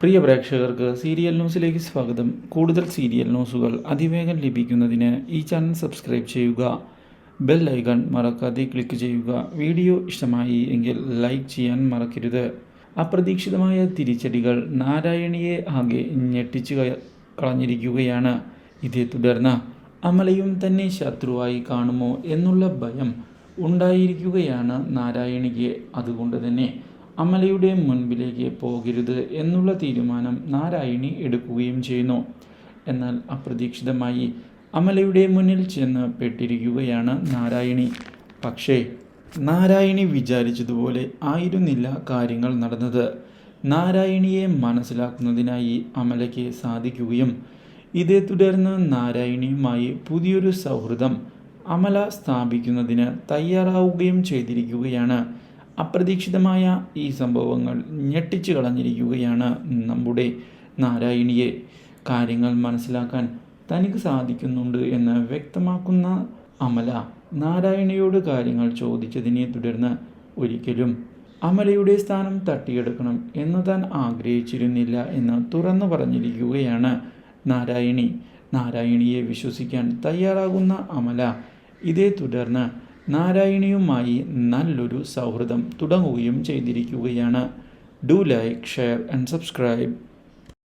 പ്രിയ പ്രേക്ഷകർക്ക് സീരിയൽ ന്യൂസിലേക്ക് സ്വാഗതം. കൂടുതൽ സീരിയൽ ന്യൂസുകൾ അതിവേഗം ലഭിക്കുന്നതിന് ഈ ചാനൽ സബ്സ്ക്രൈബ് ചെയ്യുക ബെൽ ഐക്കൺ മറക്കാതെ ക്ലിക്ക് ചെയ്യുക. വീഡിയോ ഇഷ്ടമായി എങ്കിൽ ലൈക്ക് ചെയ്യാൻ മറക്കരുത്. അപ്രതീക്ഷിതമായ തിരിച്ചടികൾ നാരായണിയെ ആകെ ഞെട്ടിച്ചു കളഞ്ഞിരിക്കുകയാണ്. ഇതേ തുടർന്ന് അമലയും തന്നെ ശത്രുവായി കാണുമോ എന്നുള്ള ഭയം ഉണ്ടായിരിക്കുകയാണ് നാരായണിക്ക്. അതുകൊണ്ട് തന്നെ അമലയുടെ മുൻപിലേക്ക് പോകരുത് എന്നുള്ള തീരുമാനം നാരായണി എടുക്കുകയും ചെയ്യുന്നു. എന്നാൽ അപ്രതീക്ഷിതമായി അമലയുടെ മുന്നിൽ ചെന്ന് പെട്ടിരിക്കുകയാണ് നാരായണി. പക്ഷേ നാരായണി വിചാരിച്ചതുപോലെ ആയിരുന്നില്ല കാര്യങ്ങൾ നടന്നത്. നാരായണിയെ മനസ്സിലാക്കുന്നതിനായി അമലയ്ക്ക് സാധിക്കുകയും ഇതേ തുടർന്ന് നാരായണിയുമായി പുതിയൊരു സൗഹൃദം അമല സ്ഥാപിക്കുന്നതിന് തയ്യാറാവുകയും ചെയ്തിരിക്കുകയാണ്. അപ്രതീക്ഷിതമായ ഈ സംഭവങ്ങൾ ഞെട്ടിച്ചു കളഞ്ഞിരിക്കുകയാണ് നമ്മുടെ നാരായണിയെ. കാര്യങ്ങൾ മനസ്സിലാക്കാൻ തനിക്ക് സാധിക്കുന്നുണ്ട് എന്ന് വ്യക്തമാക്കുന്ന അമല നാരായണിയോട് കാര്യങ്ങൾ ചോദിച്ചതിനെ തുടർന്ന് ഒരിക്കലും അമലയുടെ സ്ഥാനം തട്ടിയെടുക്കണം എന്ന് താൻ ആഗ്രഹിച്ചിരുന്നില്ല എന്ന് തുറന്നു പറഞ്ഞിരിക്കുകയാണ് നാരായണി. നാരായണിയെ വിശ്വസിക്കാൻ തയ്യാറാകുന്ന അമല ഇതേ തുടർന്ന് നാരായണിയുമായി നല്ലൊരു സൗഹൃദം തുടങ്ങുകയും ചെയ്തിരിക്കുകയാണ്. Do like share and subscribe